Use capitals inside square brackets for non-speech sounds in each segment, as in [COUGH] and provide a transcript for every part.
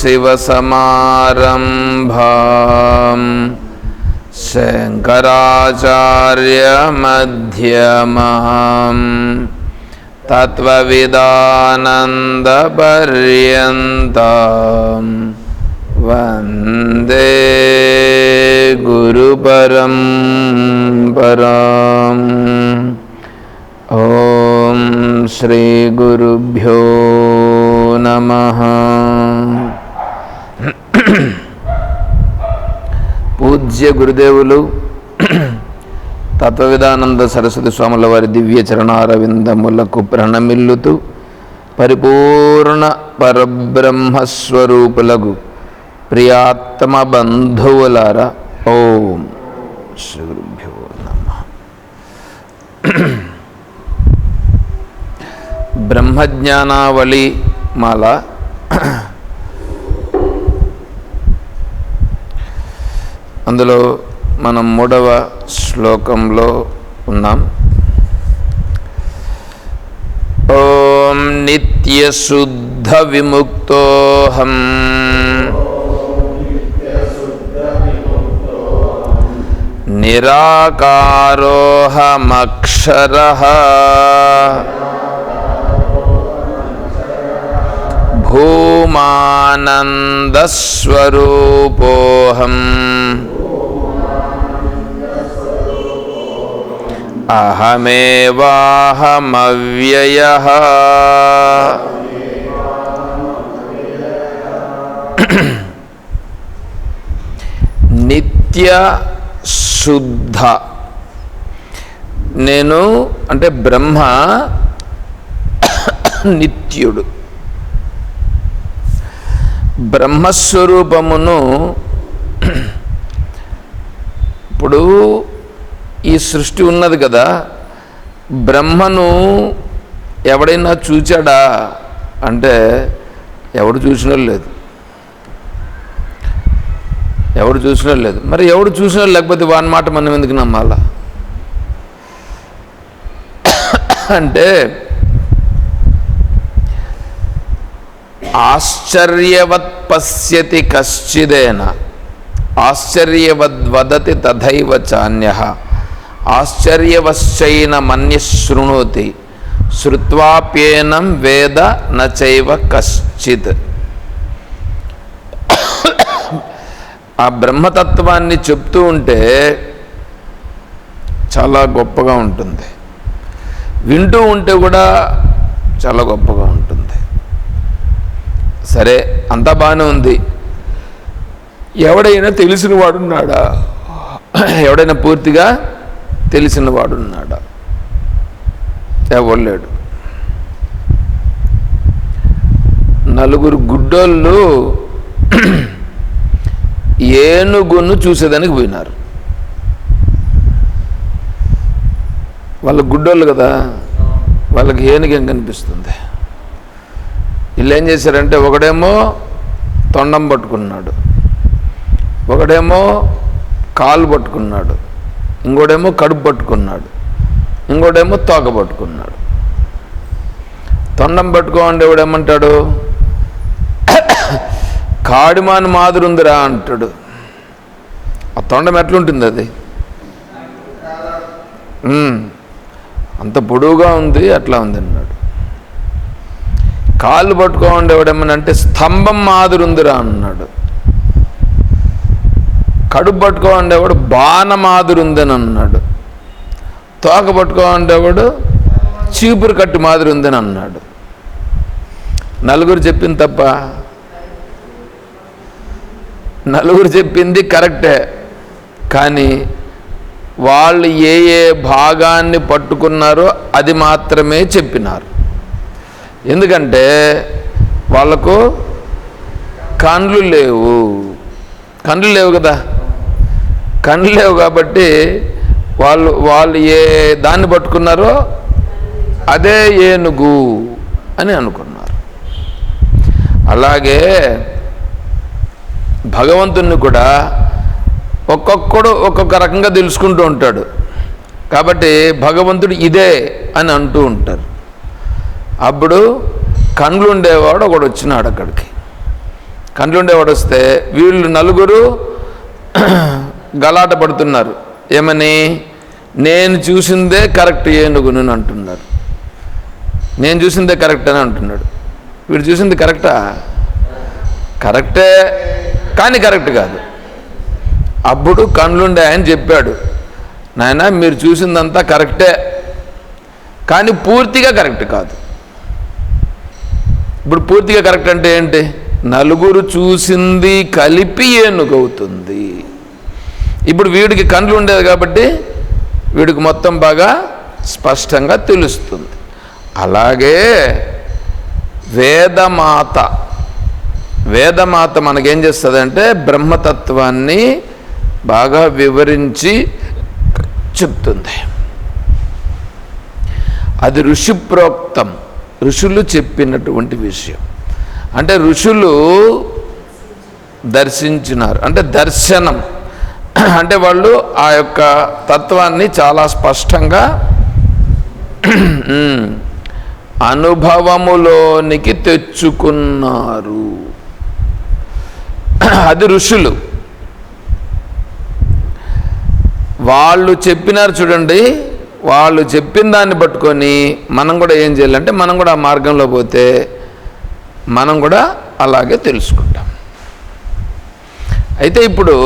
सदाशिवसमारम्भां शङ्कराचार्यमध्यमाम्। तत्त्वविदानन्दपर्यन्तां वन्दे गुरुपरं पराम् ॐ श्रीगुरुभ्यो नमः పూజ్య గురుదేవులు తత్వవిధానంద సరస్వతి స్వాముల వారి దివ్య చరణారవిందములకు ప్రణమిల్లుతూ పరిపూర్ణ పరబ్రహ్మస్వరూపులకు ప్రియాత్మ బంధువులారా. ఓం శ్రీ గురుభ్యో నమ. బ్రహ్మజ్ఞానావళి మాల అందులో మనం మూడవ శ్లోకంలో ఉన్నాం. ఓం నిత్యశుద్ధ విముక్తోహం నిరాకారోహమక్షర. భూమానందస్వరూపోహం. అహమేవాహమవ్యయ. నిత్య శుద్ధ నేను అంటే బ్రహ్మ నిత్యుడు. బ్రహ్మస్వరూపమును ఇప్పుడు ఈ సృష్టి ఉన్నది కదా బ్రహ్మను ఎవడైనా చూచాడా? అంటే ఎవడు చూసిన లేదు. ఎవడు చూసిన లేదు. మరి ఎవడు చూసిన లేకపోతే వాని మాట మనం ఎందుకు నమ్మాలా? అంటే ఆశ్చర్యవత్ పశ్యతి కశ్చిదేన ఆశ్చర్యవద్వదతి తథైవ చాన్య. ఆశ్చర్యవశ్చైన మన్యశృణోతి శ్రుత్వాప్యేనం వేద నచైవ కశ్చిత్. ఆ బ్రహ్మతత్వాన్ని చెప్తూ ఉంటే చాలా గొప్పగా ఉంటుంది. వింటూ ఉంటే కూడా చాలా గొప్పగా ఉంటుంది. సరే అంతా బాగానే ఉంది. ఎవడైనా తెలిసిన వాడున్నాడా? ఎవడైనా పూర్తిగా తెలిసిన వాడున్నాడా ఎవరు లేడు నలుగురు గుడ్డోళ్ళు ఏనుగును చూసేదానికి పోయినారు. వాళ్ళ గుడ్డోళ్ళు కదా? వాళ్ళకి ఏనుగేం కనిపిస్తుంది? వీళ్ళు ఏం చేశారంటే ఒకడేమో తొండం పట్టుకున్నాడు. ఒకడేమో కాలు పట్టుకున్నాడు. ఇంకోడేమో కడుపు పట్టుకున్నాడు. ఇంకోడేమో తోక పట్టుకున్నాడు. తొండం పట్టుకోండి ఎవడేమంటాడు? కాడిమాని మాదిరి ఉందిరా అంటాడు. ఆ తొండం ఎట్లుంటుంది అది అంత పొడువుగా ఉంది అట్లా ఉంది అన్నాడు కాళ్ళు పట్టుకోండి ఎవడేమనంటే స్తంభం మాదిరి ఉందిరా అన్నాడు. కడుపు పట్టుకోండి ఎవడు బాణ మాదిరి ఉందని అన్నాడు తోక పట్టుకోండేవాడు చీపురు కట్టు మాదిరి ఉందని అన్నాడు నలుగురు చెప్పింది తప్ప నలుగురు చెప్పింది కరెక్టే. కానీ వాళ్ళు ఏ ఏ భాగాన్ని పట్టుకున్నారో అది మాత్రమే చెప్పినారు. ఎందుకంటే వాళ్ళకు కండ్లు లేవు. కండ్లు లేవు కదా. కళ్ళు లేవు కాబట్టి వాళ్ళు వాళ్ళు ఏ దాన్ని పట్టుకున్నారో అదే ఏనుగు అని అనుకున్నారు. అలాగే భగవంతుణ్ణి కూడా ఒక్కొక్కడు ఒక్కొక్క రకంగా తెలుసుకుంటూ ఉంటాడు. కాబట్టి భగవంతుడు ఇదే అని అంటూ ఉంటారు. అప్పుడు కండ్లు ఉండేవాడు ఒకడు వచ్చినాడు అక్కడికి. కండ్లు ఉండేవాడు వస్తే వీళ్ళు నలుగురు గలాట పడుతున్నారు ఏమని? నేను చూసిందే కరెక్ట్ ఏనుగును అని అంటున్నారు. నేను చూసిందే కరెక్ట్ అని అంటున్నాడు. వీడు చూసింది కరెక్టా? కరెక్టే కానీ కరెక్ట్ కాదు. అప్పుడు కండ్లుండే ఆయన చెప్పాడు. నాయన మీరు చూసిందంతా కరెక్టే కానీ పూర్తిగా కరెక్ట్ కాదు. ఇప్పుడు పూర్తిగా కరెక్ట్ అంటే ఏంటి? నలుగురు చూసింది కలిపి ఏనుగవుతుంది ఇప్పుడు వీడికి కండ్లు ఉండేది కాబట్టి వీడికి మొత్తం బాగా స్పష్టంగా తెలుస్తుంది. అలాగే వేదమాత వేదమాత మనకేం చేస్తుందంటే బ్రహ్మతత్వాన్ని బాగా వివరించి చెప్తుంది. అది ఋషి ప్రోక్తం ఋషులు చెప్పినటువంటి విషయం. అంటే ఋషులు దర్శించినారు అంటే దర్శనం. [CLEARS THROAT] అంటే వాళ్ళు ఆ యొక్క తత్వాన్ని చాలా స్పష్టంగా [CLEARS THROAT] అనుభవములోనికి తెచ్చుకున్నారు. [CLEARS THROAT] అది ఋషులు. వాళ్ళు చెప్పినారు చూడండి వాళ్ళు చెప్పిన దాన్ని పట్టుకొని మనం కూడా ఏం చేయాలంటే మనం కూడా ఆ మార్గంలో పోతే మనం కూడా అలాగే తెలుసుకుంటాం. అయితే ఇప్పుడు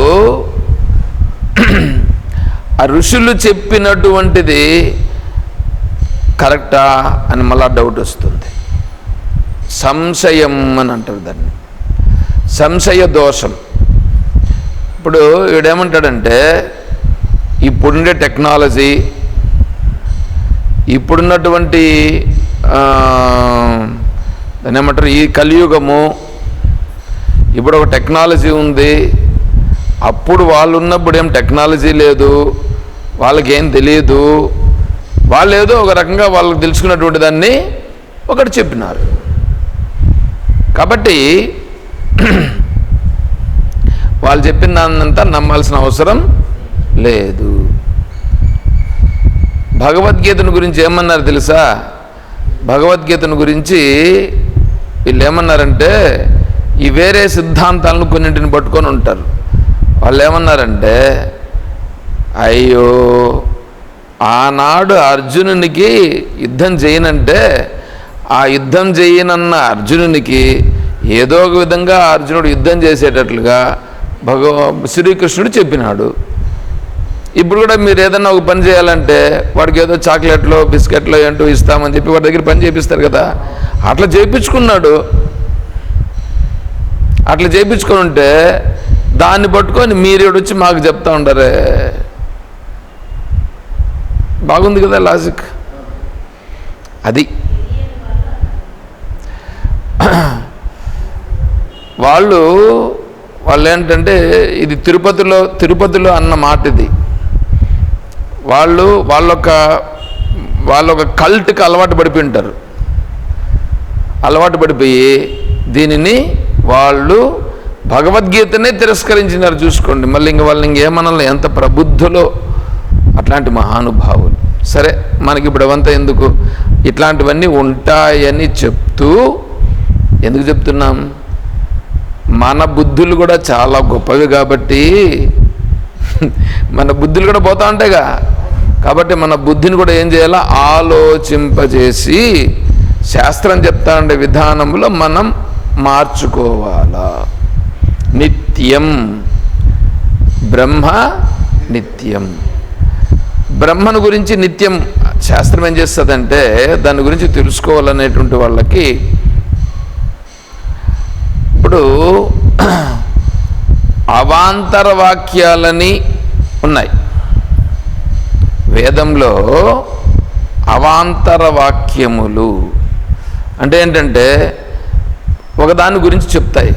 ఆ ఋషులు చెప్పినటువంటిది కరెక్టా అని మళ్ళా డౌట్ వస్తుంది. సంశయం అని అంటారు దాన్ని. సంశయ దోషం. ఇప్పుడు వీడేమంటాడంటే ఇప్పుడుండే టెక్నాలజీ ఇప్పుడున్నటువంటి దాన్ని ఏమంటారు ఈ కలియుగము ఇప్పుడు ఒక టెక్నాలజీ ఉంది అప్పుడు వాళ్ళు ఉన్నప్పుడు ఏం టెక్నాలజీ లేదు వాళ్ళకేం తెలియదు వాళ్ళు ఏదో ఒక రకంగా వాళ్ళకి తెలుసుకున్నటువంటి దాన్ని ఒకటి చెప్పినారు. కాబట్టి వాళ్ళు చెప్పిన దాన్నంతా నమ్మాల్సిన అవసరం లేదు. భగవద్గీతను గురించి ఏమన్నారు తెలుసా? భగవద్గీతను గురించి వీళ్ళు ఏమన్నారంటే ఈ వేరే సిద్ధాంతాలను కొన్నింటిని పట్టుకొని ఉంటారు. వాళ్ళు ఏమన్నారంటే అయ్యో ఆనాడు అర్జునునికి యుద్ధం చేయనంటే ఆ యుద్ధం చేయనన్న అర్జునునికి ఏదో ఒక విధంగా అర్జునుడు యుద్ధం చేసేటట్లుగా భగవ శ్రీకృష్ణుడు చెప్పినాడు. ఇప్పుడు కూడా మీరు ఏదన్నా ఒక పని చేయాలంటే వాడికి ఏదో చాక్లెట్లో బిస్కెట్లో ఏంటో ఇస్తామని చెప్పి వాడి దగ్గర పని చేపిస్తారు కదా. అట్లా చేయించుకున్నాడు అట్లా చేయించుకుని ఉంటే దాన్ని పట్టుకొని మీరు వచ్చి మాకు చెప్తా ఉండరే. బాగుంది కదా లాజిక్? అది. వాళ్ళు వాళ్ళు ఏంటంటే ఇది తిరుపతిలో తిరుపతిలో అన్న మాట ఇది. వాళ్ళు వాళ్ళొక వాళ్ళొక కల్ట్కి అలవాటు పడిపోయి ఉంటారు. అలవాటు పడిపోయి దీనిని వాళ్ళు భగవద్గీతనే తిరస్కరించినారు చూసుకోండి. మళ్ళీ ఇంక వాళ్ళని ఇంకేమనాలి ఎంత ప్రబుద్ధులో అట్లాంటి మహానుభావులు. సరే మనకి ఇప్పుడు అవంతా ఎందుకు? ఇట్లాంటివన్నీ ఉంటాయని చెప్తూ ఎందుకు చెప్తున్నాం? మన బుద్ధులు కూడా చాలా గొప్పవి కాబట్టి మన బుద్ధులు కూడా పోతా ఉంటాయిగా. కాబట్టి మన బుద్ధిని కూడా ఏం చేయాలా? ఆలోచింపజేసి శాస్త్రం చెప్తా ఉండే విధానంలో మనం మార్చుకోవాలా. నిత్యం. బ్రహ్మ నిత్యం. బ్రహ్మను గురించి నిత్యం శాస్త్రం ఏం చేస్తుందంటే దాని గురించి తెలుసుకోవాలనేటువంటి వాళ్ళకి ఇప్పుడు అవాంతర వాక్యాలని ఉన్నాయి. వేదంలో అవాంతర వాక్యములు అంటే ఏంటంటే ఒకదాని గురించి చెప్తాయి.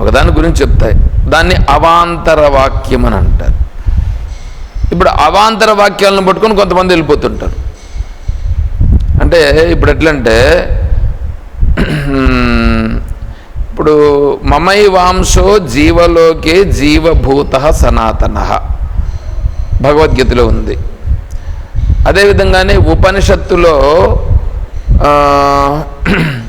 ఒకదాని గురించి చెప్తాయి. దాన్ని అవాంతర వాక్యం అని అంటారు. ఇప్పుడు అవాంతర వాక్యాలను పట్టుకొని కొంతమంది వెళ్ళిపోతుంటారు. అంటే ఇప్పుడు ఎట్లంటే [CLEARS THROAT] ఇప్పుడు మమై వాంశో జీవలోకే జీవభూత సనాతన. భగవద్గీతలో ఉంది. అదేవిధంగానే ఉపనిషత్తులో [CLEARS THROAT]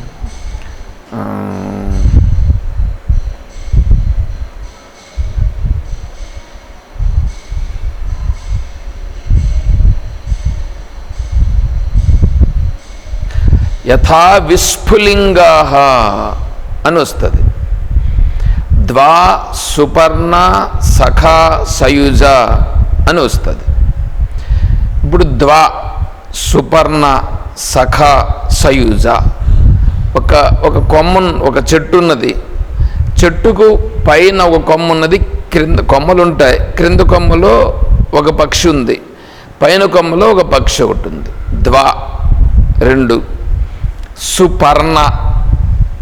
యథా విస్ఫులింగా అని వస్తుంది. ద్వా సుపర్ణ సఖ సయుజ అని వస్తుంది. ఇప్పుడు ద్వా సుపర్ణ సఖ సయుజ ఒక ఒక కొమ్మ ఒక చెట్టు ఉన్నది. చెట్టుకు పైన ఒక కొమ్మ ఉన్నది క్రింద కొమ్మలు ఉంటాయి. క్రింద కొమ్మలో ఒక పక్షి ఉంది. పైన కొమ్మలో ఒక పక్షి ఒకటి ఉంది. ద్వా రెండు. సుపర్ణ.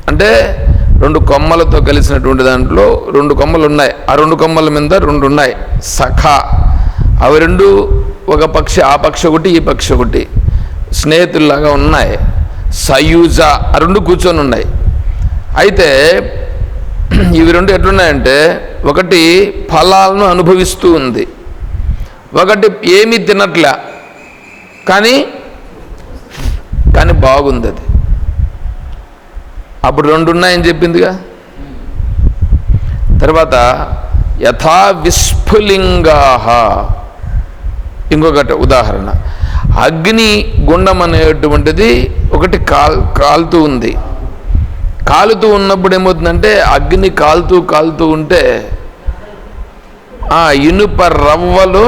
అంటే రెండు కొమ్మలతో కలిసినటువంటి దాంట్లో రెండు కొమ్మలు ఉన్నాయి ఆ రెండు కొమ్మల మీద రెండు ఉన్నాయి సఖ. అవి రెండు ఒక పక్షి ఆ పక్షి ఒకటి ఈ పక్షి ఒకటి. స్నేహితుల్లాగా ఉన్నాయి. సయూజ. ఆ రెండు కూర్చొని ఉన్నాయి. అయితే ఇవి రెండు ఎట్లున్నాయంటే ఒకటి ఫలాలను అనుభవిస్తూ ఉంది. ఒకటి ఏమీ తినట్లే. కానీ కానీ బాగుంది అది. అప్పుడు రెండు ఉన్నాయని చెప్పిందిగా. తర్వాత యథా విస్ఫులింగా ఇంకొకటి ఉదాహరణ. అగ్ని గుండం అనేటువంటిది ఒకటి కాల్ కాలుతూ ఉంది. కాలుతూ ఉన్నప్పుడు ఏమవుతుందంటే అగ్ని కాలుతూ కాలుతూ ఉంటే ఆ ఇనుప రవ్వలు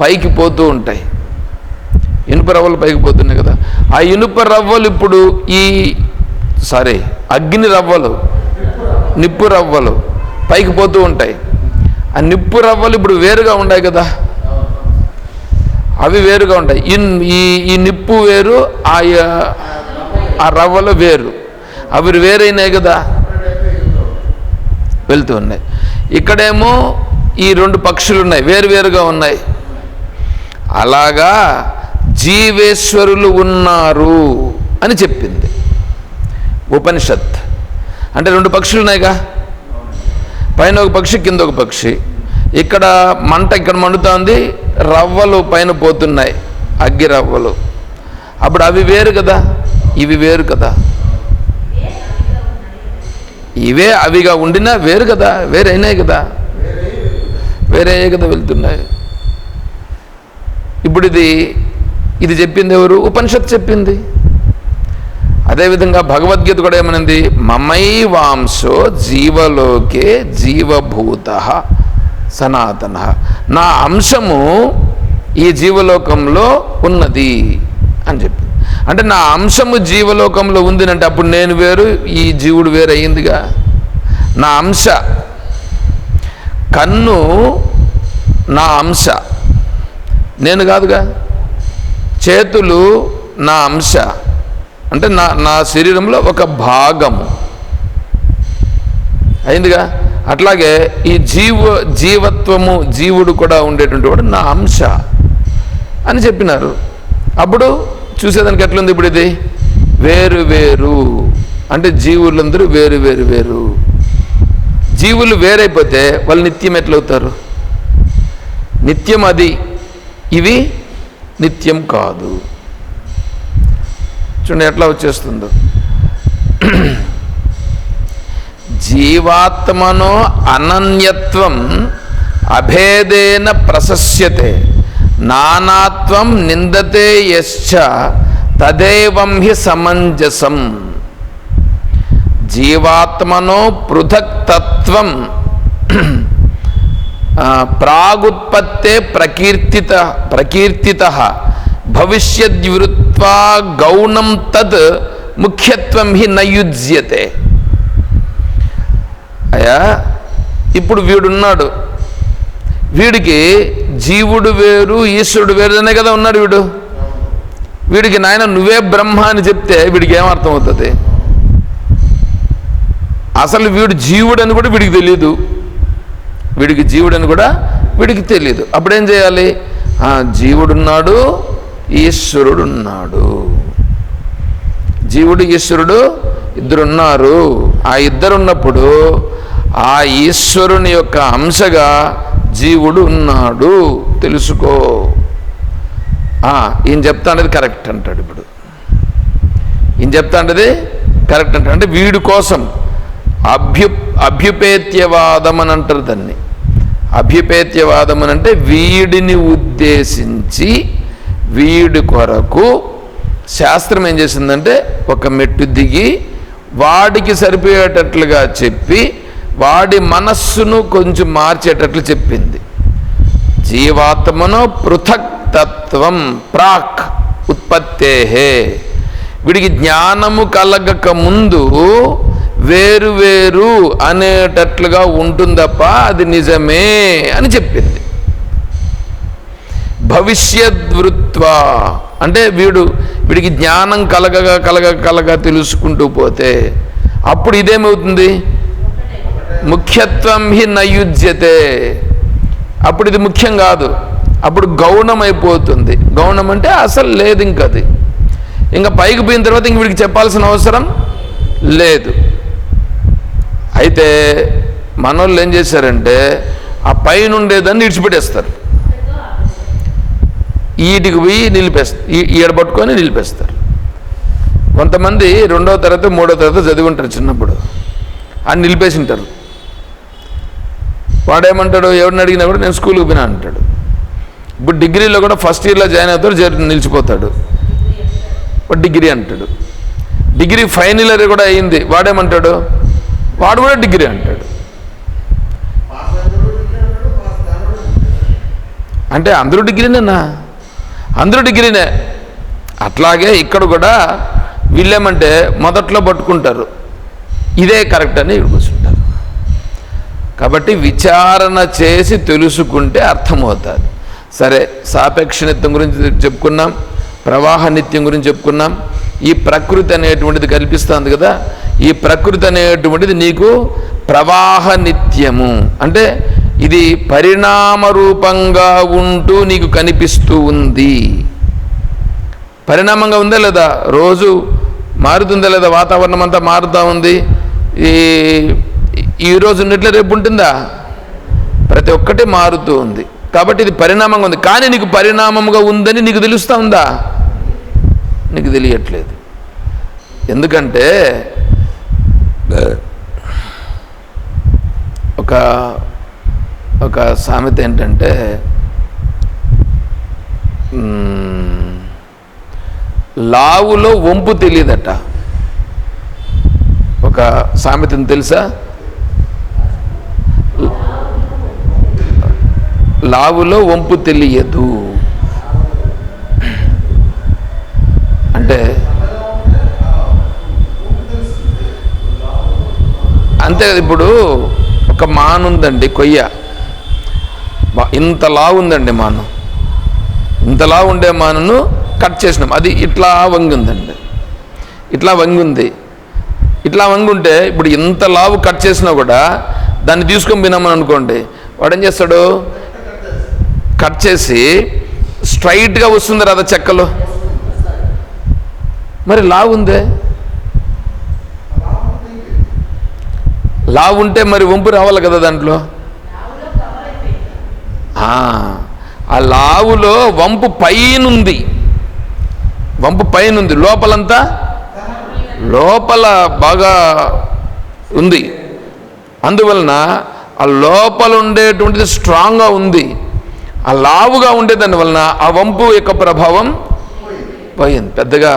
పైకి పోతూ ఉంటాయి. ఇనుప రవ్వలు పైకి పోతున్నాయి కదా. ఆ ఇనుప రవ్వలు ఇప్పుడు ఈ సారీ అగ్ని రవ్వలు నిప్పు రవ్వలు పైకి పోతూ ఉంటాయి. ఆ నిప్పు రవ్వలు ఇప్పుడు వేరుగా ఉన్నాయి కదా. అవి వేరుగా ఉంటాయి. ఈ ఈ ఈ నిప్పు వేరు ఆ ఆ రవ్వలు వేరు. అవి వేరైనాయి కదా. వెళ్తూ ఉన్నాయి. ఇక్కడేమో ఈ రెండు పక్షులు ఉన్నాయి. వేరు వేరుగా ఉన్నాయి. అలాగా జీవేశ్వరులు ఉన్నారు అని చెప్పింది. ఉపనిషత్. అంటే రెండు పక్షులు ఉన్నాయిగా? పైన ఒక పక్షి కింద ఒక పక్షి. ఇక్కడ మంట ఇక్కడ మండుతోంది రవ్వలు పైన పోతున్నాయి అగ్గి రవ్వలు. అప్పుడు అవి వేరు కదా? ఇవి వేరు కదా? ఇవే అవిగా ఉండినా వేరు కదా? వేరైనాయి కదా? వేరే కదా వెళ్తున్నాయి. ఇప్పుడు ఇది ఇది చెప్పింది ఎవరు? ఉపనిషత్ చెప్పింది. అదేవిధంగా భగవద్గీత కూడా ఏమనింది? మమై వాంశో జీవలోకే జీవభూత సనాతన. నా అంశము ఈ జీవలోకంలో ఉన్నది అని చెప్పింది. అంటే నా అంశము జీవలోకంలో ఉంది అంటే అప్పుడు నేను వేరు ఈ జీవుడు వేరు అయ్యిందిగా? నా అంశ కన్ను నా అంశ. నేను కాదుగా? చేతులు నా అంశ. అంటే నా నా శరీరంలో ఒక భాగము. అయిందిగా? అట్లాగే ఈ జీవ జీవత్వము జీవుడు కూడా ఉండేటువంటి వాడు నా అంశ అని చెప్పినారు. అప్పుడు చూసేదానికి ఎట్లుంది ఇప్పుడు ఇది? వేరు వేరు. అంటే జీవులందరూ వేరు వేరు వేరు. జీవులు వేరైపోతే వాళ్ళు నిత్యం ఎట్లవుతారు? నిత్యం అది. ఇవి నిత్యం కాదు. చూడండి ఎట్లా వచ్చేస్తుందో. జీవాత్మనో అనన్యత్వం అభేదేన ప్రశస్యతే నానాత్వం నిందతే యశ్చ తదేవం హి సమంజసం. జీవాత్మనో పృథక్తత్వం ప్రాగుత్పత్తే ప్రకీర్తిత ప్రకీర్తిత భవిష్యద్వృత్వా గౌణం తద్ ముఖ్యత్వం హి నయుజ్యతే. అయ్యా ఇప్పుడు వీడున్నాడు. వీడికి జీవుడు వేరు ఈశ్వరుడు వేరు అనే కదా ఉన్నాడు వీడు. వీడికి నాయన నువ్వే బ్రహ్మ అని చెప్తే వీడికి ఏమర్థం అవుతుంది? అసలు వీడు జీవుడు అని కూడా వీడికి తెలియదు వీడికి జీవుడు అని కూడా వీడికి తెలియదు అప్పుడేం చేయాలి? ఆ, జీవుడున్నాడు ఈశ్వరుడున్నాడు. జీవుడు ఈశ్వరుడు ఇద్దరున్నారు. ఆ ఇద్దరున్నప్పుడు ఆ ఈశ్వరుని యొక్క అంశగా జీవుడు ఉన్నాడు. తెలుసుకో. ఆ, ఈయన చెప్తా అనేది కరెక్ట్ అంటాడు ఇప్పుడు. ఈయన చెప్తా అనేది కరెక్ట్ అంటాడు. అంటే వీడి కోసం అభ్యు అభ్యుపేత్యవాదం అని అంటారు దాన్ని. అభ్యుపేత్యవాదం అని అంటే వీడిని ఉద్దేశించి వీడి కొరకు శాస్త్రం ఏం చేసిందంటే ఒక మెట్టు దిగి వాడికి సరిపోయేటట్లుగా చెప్పి వాడి మనస్సును కొంచెం మార్చేటట్లు చెప్పింది. జీవాత్మను పృథక్ తత్వం ప్రాక్ ఉత్పత్తేహే. వీడికి జ్ఞానము కలగక ముందు వేరు వేరు అనేటట్లుగా ఉంటుందప్ప అది నిజమే అని చెప్పింది. భవిష్యద్వృత్వ. అంటే వీడు వీడికి జ్ఞానం కలగగా కలగ కలగ తెలుసుకుంటూ పోతే అప్పుడు ఇదేమవుతుంది? ముఖ్యత్వం హి నయుజ్యతే. అప్పుడు ఇది ముఖ్యం కాదు. అప్పుడు గౌణమైపోతుంది. అయిపోతుంది గౌణం అంటే అసలు లేదు ఇంకది. ఇంకా పైకి పోయిన తర్వాత ఇంక వీడికి చెప్పాల్సిన అవసరం లేదు. అయితే మనోళ్ళు ఏం చేశారంటే ఆ పైన ఉండేదాన్ని విడిచిపెట్టేస్తారు. ఈటికి పోయి నిలిపేస్తారు ఈడ పట్టుకొని నిలిపేస్తారు. కొంతమంది రెండవ తరగతి మూడో తరగతి చదివి ఉంటారు చిన్నప్పుడు. అని నిలిపేసి ఉంటారు. వాడేమంటాడు ఎవరిని అడిగినా కూడా నేను స్కూల్కి పోయినా అంటాడు. ఇప్పుడు డిగ్రీలో కూడా ఫస్ట్ ఇయర్లో జాయిన్ అవుతాడు నిలిచిపోతాడు. ఒక డిగ్రీ అంటాడు. డిగ్రీ ఫైనల్ ఇయర్ కూడా అయింది. వాడేమంటాడు? వాడు కూడా డిగ్రీ అంటాడు. అంటే అందరూ డిగ్రీనేనా? అందరూ డిగ్రీనే. అట్లాగే ఇక్కడ కూడా వీళ్ళేమంటే మొదట్లో పట్టుకుంటారు. ఇదే కరెక్ట్ అని కూర్చుంటారు కాబట్టి విచారణ చేసి తెలుసుకుంటే అర్థమవుతుంది. సరే సాపేక్ష నిత్యం గురించి చెప్పుకున్నాం ప్రవాహ నిత్యం గురించి చెప్పుకున్నాం. ఈ ప్రకృతి అనేటువంటిది కల్పిస్తుంది కదా. ఈ ప్రకృతి అనేటువంటిది నీకు ప్రవాహ నిత్యము. అంటే ఇది పరిణామ రూపంగా ఉంటూ నీకు కనిపిస్తూ ఉంది. పరిణామంగా ఉందా లేదా? రోజు మారుతుందా లేదా? వాతావరణం అంతా మారుతూ ఉంది. ఈ ఈరోజు ఉన్నట్లే రేపు ఉంటుందా? ప్రతి ఒక్కటి మారుతూ ఉంది. కాబట్టి ఇది పరిణామంగా ఉంది. కానీ నీకు పరిణామంగా ఉందని నీకు తెలుస్తూ ఉందా? నీకు తెలియట్లేదు. ఎందుకంటే ఒక ఒక సామెత ఏంటంటే లావులో వంపు తెలియదట. ఒక సామెతను తెలుసా? లావులో వంపు తెలియదు. అంటే అంతే కదా ఇప్పుడు ఒక మానుందండి కొయ్య. ఇంతలా ఇంత లావు ఉందండి మాను. ఇంత ఉండే మానను కట్ చేసినాం. అది ఇట్లా వంగిందండి. ఇట్లా వంగి ఉంది ఇట్లా వంగి ఉంటే ఇప్పుడు ఇంత లావు కట్ చేసినా కూడా దాన్ని తీసుకొని పోయినామని అనుకోండి. వాడు ఏం చేస్తాడు? కట్ చేసి స్ట్రైట్గా వస్తుంది కదా చెక్కలు? మరి లావు ఉందే లావు ఉంటే మరి వంపు రావాలి కదా దాంట్లో? ఆ, లావులో వంపు పైనుంది. వంపు పైనుంది. లోపలంతా? లోపల బాగా ఉంది. అందువలన ఆ లోపల ఉండేటువంటిది స్ట్రాంగ్గా ఉంది. ఆ లావుగా ఉండేదాని వలన ఆ వంపు యొక్క ప్రభావం పోయింది. పెద్దగా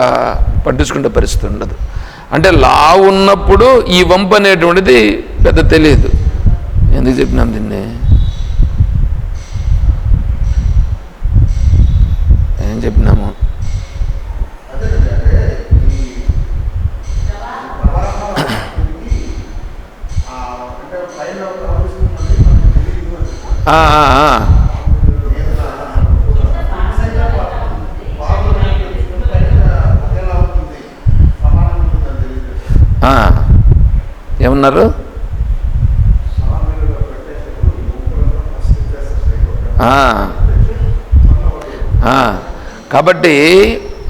పట్టించుకునే పరిస్థితి ఉండదు. అంటే లావు ఉన్నప్పుడు ఈ వంపు అనేటువంటిది పెద్ద తెలియదు. ఎందుకు చెప్పినాం దీన్ని? ఏం చెప్పినాము. ఆ, ఆ, ఏమన్నారు? ఆ. కాబట్టి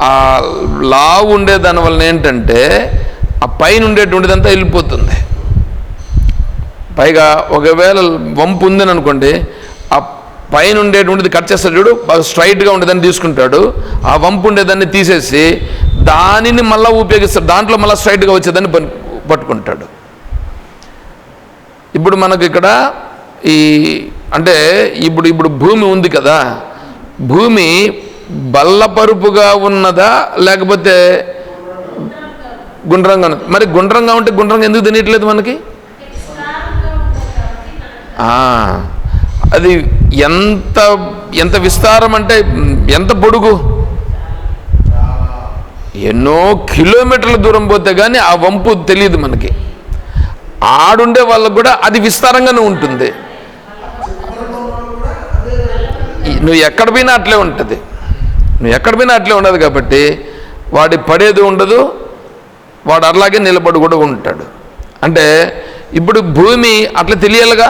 ఆ లావు ఉండే దాని వలన ఏంటంటే ఆ పైన ఉండేటువంటిదంతా వెళ్ళిపోతుంది. పైగా ఒకవేళ వంపు ఉందని అనుకోండి ఆ పైన ఉండేటువంటిది కట్ చేస్తాడు చూడు బాగా స్ట్రైట్గా ఉండేదాన్ని తీసుకుంటాడు. ఆ వంపు ఉండేదాన్ని తీసేసి దానిని మళ్ళీ ఉపయోగిస్తాడు దాంట్లో మళ్ళీ స్ట్రైట్గా వచ్చేదాన్ని పట్టుకుంటాడు. ఇప్పుడు మనకు ఇక్కడ ఈ అంటే ఇప్పుడు ఇప్పుడు భూమి ఉంది కదా భూమి బల్లపరుపుగా ఉన్నదా? లేకపోతే గుండ్రంగా ఉన్నది? మరి గుండ్రంగా ఉంటే గుండ్రంగా ఎందుకు తినట్లేదు మనకి? అది ఎంత ఎంత విస్తారం అంటే ఎంత పొడుగు ఎన్నో కిలోమీటర్ల దూరం పోతే కానీ ఆ వంపు తెలియదు మనకి. ఆడుండే వాళ్ళకు కూడా అది విస్తారంగానే ఉంటుంది. నువ్వు ఎక్కడ పోయినా అట్లే ఉంటుంది. నువ్వు ఎక్కడ పోయినా అట్లే ఉండదు కాబట్టి వాడి పడేది ఉండదు వాడు అలాగే నిలబడి కూడా ఉంటాడు. అంటే ఇప్పుడు భూమి అట్లా తెలియాలిగా?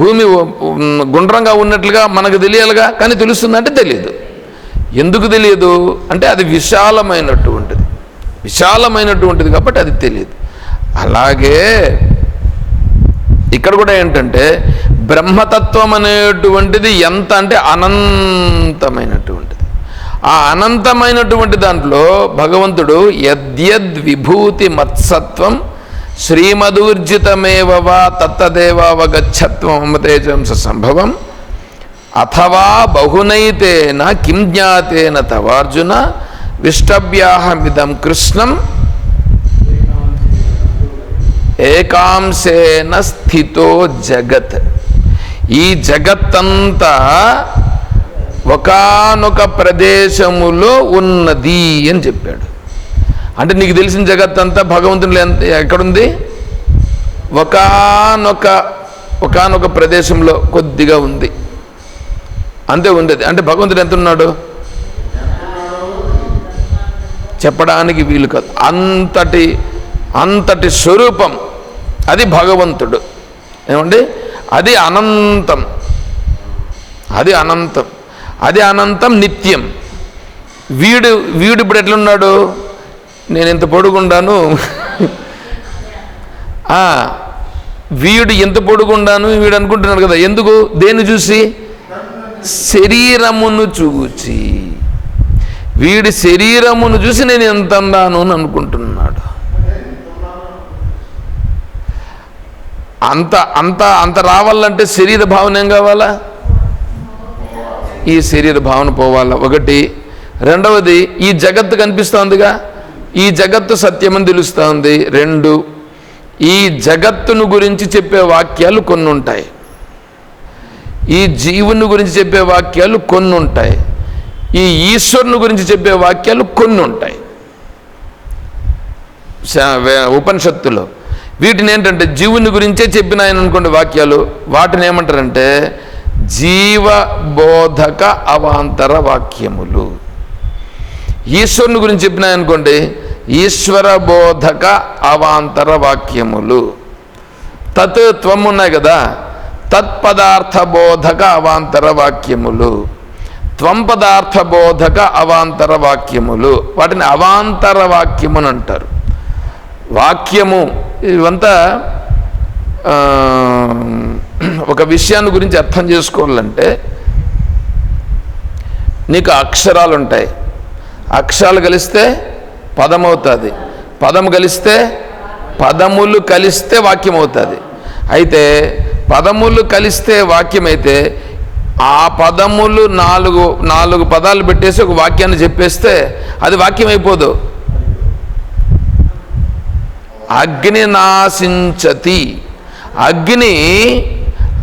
భూమి గుండ్రంగా ఉన్నట్లుగా మనకు తెలియాలిగా? కానీ తెలుస్తుందంటే తెలియదు. ఎందుకు తెలియదు? అంటే అది విశాలమైనటువంటిది. విశాలమైనటువంటిది కాబట్టి అది తెలియదు. అలాగే ఇక్కడ కూడా ఏంటంటే బ్రహ్మతత్వం అనేటువంటిది ఎంత అంటే అనంతమైనటువంటిది. ఆ అనంతమైనటువంటి దాంట్లో భగవంతుడు యద్యద్ విభూతి మత్సత్వం శ్రీమదూర్జితమేవ వా తత్తదేవావగచ్చత్వం అమతేజంస సంభవం అథవా బహునైతేన కిం జ్ఞాతేన తవార్జున విష్టవ్యాహమిదం కృష్ణం ఏకాంశేన స్థితో జగత్. ఈ జగత్తంతా ఒకానొక ప్రదేశములో ఉన్నది అని చెప్పాడు. అంటే నీకు తెలిసిన జగత్తంతా భగవంతుని ఎంత ఎక్కడుంది? ఒకానొక ఒకానొక ప్రదేశంలో కొద్దిగా ఉంది. అంతే ఉంది అది. అంటే భగవంతుడు ఎంత ఉన్నాడు చెప్పడానికి వీలు కాదు. అంతటి అంతటి స్వరూపం అది భగవంతుడు. ఏమండి? అది అనంతం. అది అనంతం. అది అనంతం నిత్యం. వీడు వీడు ఇప్పుడు ఎట్లున్నాడు? నేను ఇంత పొడుగుండాను? [LAUGHS] వీడు ఎంత పొడుగుండాను? వీడు అనుకుంటున్నాడు కదా. ఎందుకు? దేన్ని చూసి? శరీరమును చూచి. వీడి శరీరమును చూసి నేను ఎంత అన్నాను అని అనుకుంటున్నాడు. అంత అంత అంత రావాలంటే శరీర భావన ఏం కావాలా? ఈ శరీర భావన పోవాలా. ఒకటి. రెండవది ఈ జగత్తు కనిపిస్తోందిగా? ఈ జగత్తు సత్యమని తెలుస్తోంది. రెండు. ఈ జగత్తును గురించి చెప్పే వాక్యాలు కొన్ని ఉంటాయి ఈ జీవుని గురించి చెప్పే వాక్యాలు కొన్ని ఉంటాయి ఈ ఈశ్వరుని గురించి చెప్పే వాక్యాలు కొన్ని ఉంటాయి ఉపనిషత్తులో. వీటిని ఏంటంటే జీవుని గురించే చెప్పిన ఆయన అనుకోండి వాక్యాలు. వాటిని ఏమంటారంటే జీవబోధక అవాంతర వాక్యములు. ఈశ్వరుని గురించి చెప్పిన అనుకోండి ఈశ్వర బోధక అవాంతర వాక్యములు. తత్ త్వం ఉన్నాయి కదా తత్పదార్థ బోధక అవాంతర వాక్యములు. త్వం పదార్థ బోధక అవాంతర వాక్యములు. వాటిని అవాంతర వాక్యముని అంటారు వాక్యము ఇవంతా ఒక విషయాన్ని గురించి అర్థం చేసుకోవాలంటే నీకు అక్షరాలు ఉంటాయి అక్షరాలు కలిస్తే పదం అవుతుంది పదం కలిస్తే పదములు కలిస్తే వాక్యం అవుతుంది అయితే పదములు కలిస్తే వాక్యం అయితే ఆ పదములు నాలుగు నాలుగు పదాలు పెట్టేసి ఒక వాక్యాన్ని చెప్పేస్తే అది వాక్యం అయిపోదు అగ్ని నాశించతి. అగ్ని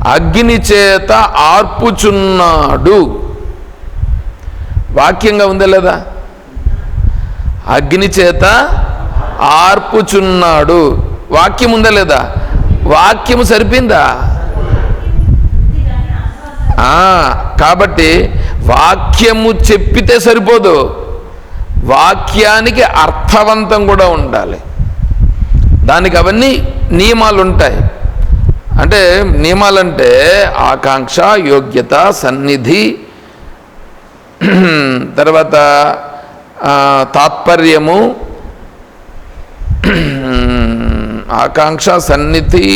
అగ్ని చేత ఆర్పుచున్నాడు. వాక్యంగా ఉందా లేదా? అగ్ని చేత ఆర్పుచున్నాడు. వాక్యం ఉందా లేదా? వాక్యం సరిపోయిందా? కాబట్టి వాక్యము చెప్పితే సరిపోదు. వాక్యానికి అర్థవంతం కూడా ఉండాలి. దానికి అవన్నీ నియమాలు ఉంటాయి అంటే నియమాలంటే ఆకాంక్ష యోగ్యత సన్నిధి తర్వాత తాత్పర్యము ఆకాంక్ష సన్నిధి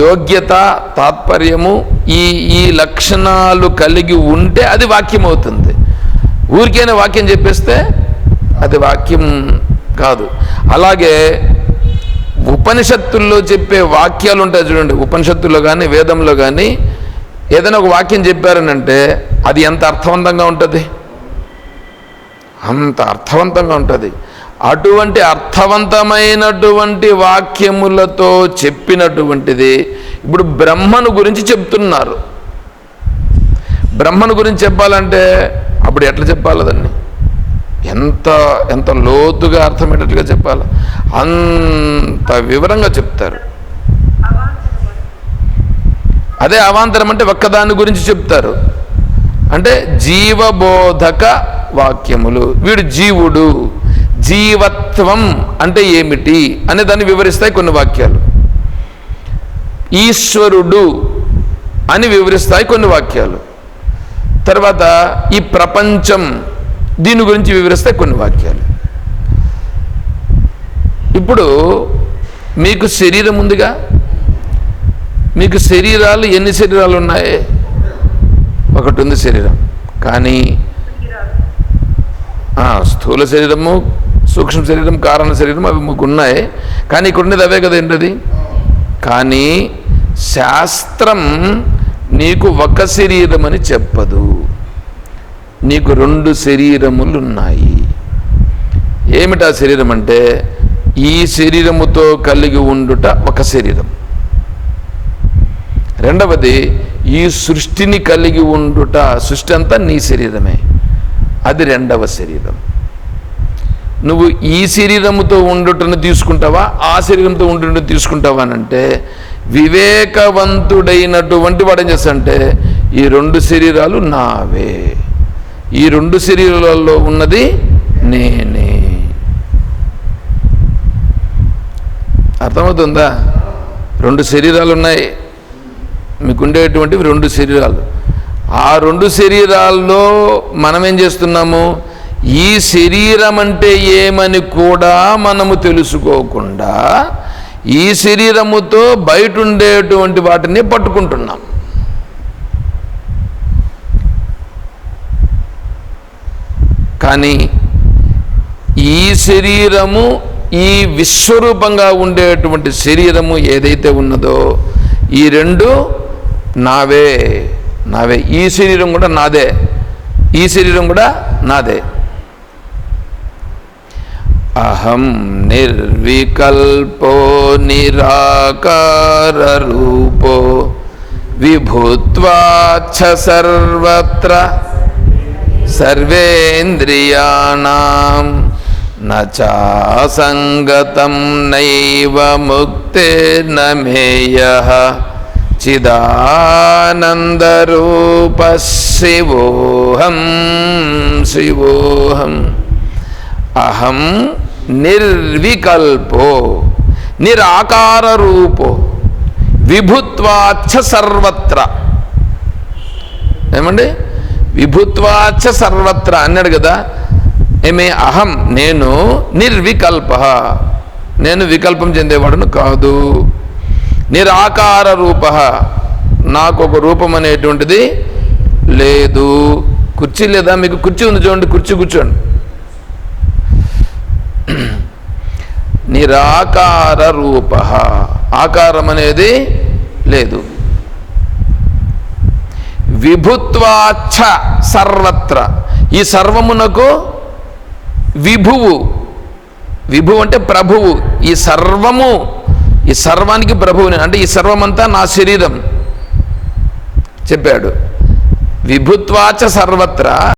యోగ్యత తాత్పర్యము ఈ ఈ లక్షణాలు కలిగి ఉంటే అది వాక్యం అవుతుంది ఊరికైనా వాక్యం చెప్పేస్తే అది వాక్యం కాదు. అలాగే ఉపనిషత్తుల్లో చెప్పే వాక్యాలు ఉంటాయి చూడండి. ఉపనిషత్తుల్లో కానీ వేదంలో కానీ ఏదైనా ఒక వాక్యం చెప్పారనంటే అది ఎంత అర్థవంతంగా ఉంటుంది? అంత అర్థవంతంగా ఉంటుంది. అటువంటి అర్థవంతమైనటువంటి వాక్యములతో చెప్పినటువంటిది ఇప్పుడు బ్రహ్మను గురించి చెప్తున్నారు. బ్రహ్మను గురించి చెప్పాలంటే అప్పుడు ఎట్లా చెప్పాలి దాన్ని? ఎంత ఎంత లోతుగా అర్థమయ్యేటట్టుగా చెప్పాలి? అంత వివరంగా చెప్తారు. అదే అవాంతరం అంటే ఒక్కదాని గురించి చెప్తారు. అంటే జీవబోధక వాక్యములు. వీడు జీవుడు. జీవత్వం అంటే ఏమిటి? అనే దాన్ని వివరిస్తాయి కొన్ని వాక్యాలు. ఈశ్వరుడు అని వివరిస్తాయి కొన్ని వాక్యాలు. తర్వాత ఈ ప్రపంచం దీని గురించి వివరిస్తే కొన్ని వాక్యాలు. ఇప్పుడు మీకు శరీరం ఉందిగా? మీకు శరీరాలు ఎన్ని శరీరాలు ఉన్నాయి? ఒకటి ఉంది శరీరం. కానీ స్థూల శరీరము సూక్ష్మ శరీరం కారణ శరీరం అవి మీకు ఉన్నాయి. కానీ ఇక్కడ ఉండేది అవే కదా ఏంటది? కానీ శాస్త్రం నీకు ఒక శరీరం అని చెప్పదు. నీకు రెండు శరీరములు ఉన్నాయి ఏమిటా శరీరం అంటే ఈ శరీరముతో కలిగి ఉండుట ఒక శరీరం. రెండవది ఈ సృష్టిని కలిగి ఉండుట సృష్టి అంతా నీ శరీరమే. అది రెండవ శరీరం. నువ్వు ఈ శరీరముతో ఉండుటను తీసుకుంటావా ఆ శరీరంతో ఉండుటను తీసుకుంటావా అంటే వివేకవంతుడైనటువంటి వాడు ఏం చేస్తాడంటే ఈ రెండు శరీరాలు నావే. ఈ రెండు శరీరాలలో ఉన్నది నేనే. అర్థమవుతుందా? రెండు శరీరాలు ఉన్నాయి మీకుండేటువంటివి రెండు శరీరాలు. ఆ రెండు శరీరాల్లో మనం ఏం చేస్తున్నాము? ఈ శరీరం అంటే ఏమని కూడా మనము తెలుసుకోకుండా ఈ శరీరముతో బయట ఉండేటువంటి వాటిని పట్టుకుంటున్నాం. కానీ ఈ శరీరము ఈ విశ్వరూపంగా ఉండేటువంటి శరీరము ఏదైతే ఉన్నదో ఈ రెండు నావే. నావే. ఈ శరీరం కూడా నాదే. ఈ శరీరం కూడా నాదే. అహం నిర్వికల్పో నిరాకార రూపో విభూత్వాచ్చ సర్వత్ర సర్వేంద్రియాణం నాసంగతం నైవ ముక్తిర్న మేయ చిదానందరూప శివోహం శివోహం అహం నిర్వికల్పో నిరాకార రూపో విభుత్వాచ్చ సర్వత్ర ఏమండి విభుత్వాచ సర్వత్ర అన్నాడు కదా. ఏమే అహం నేను నిర్వికల్ప. నేను వికల్పం చెందేవాడును కాదు. నిరాకార రూప. నాకు ఒక రూపం అనేటువంటిది లేదు. కుర్చీ లేదా? మీకు కుర్చీ ఉంది చూడండి కుర్చీ కూర్చోండి. నిరాకార రూప. ఆకారం అనేది లేదు. విభుత్వాచ్ఛ సర్వత్ర. ఈ సర్వమునకు విభువు. విభువు అంటే ప్రభువు. ఈ సర్వము ఈ సర్వానికి ప్రభువుని అంటే ఈ సర్వమంతా నా శరీరం. చెప్పాడు. విభుత్వాచ సర్వత్ర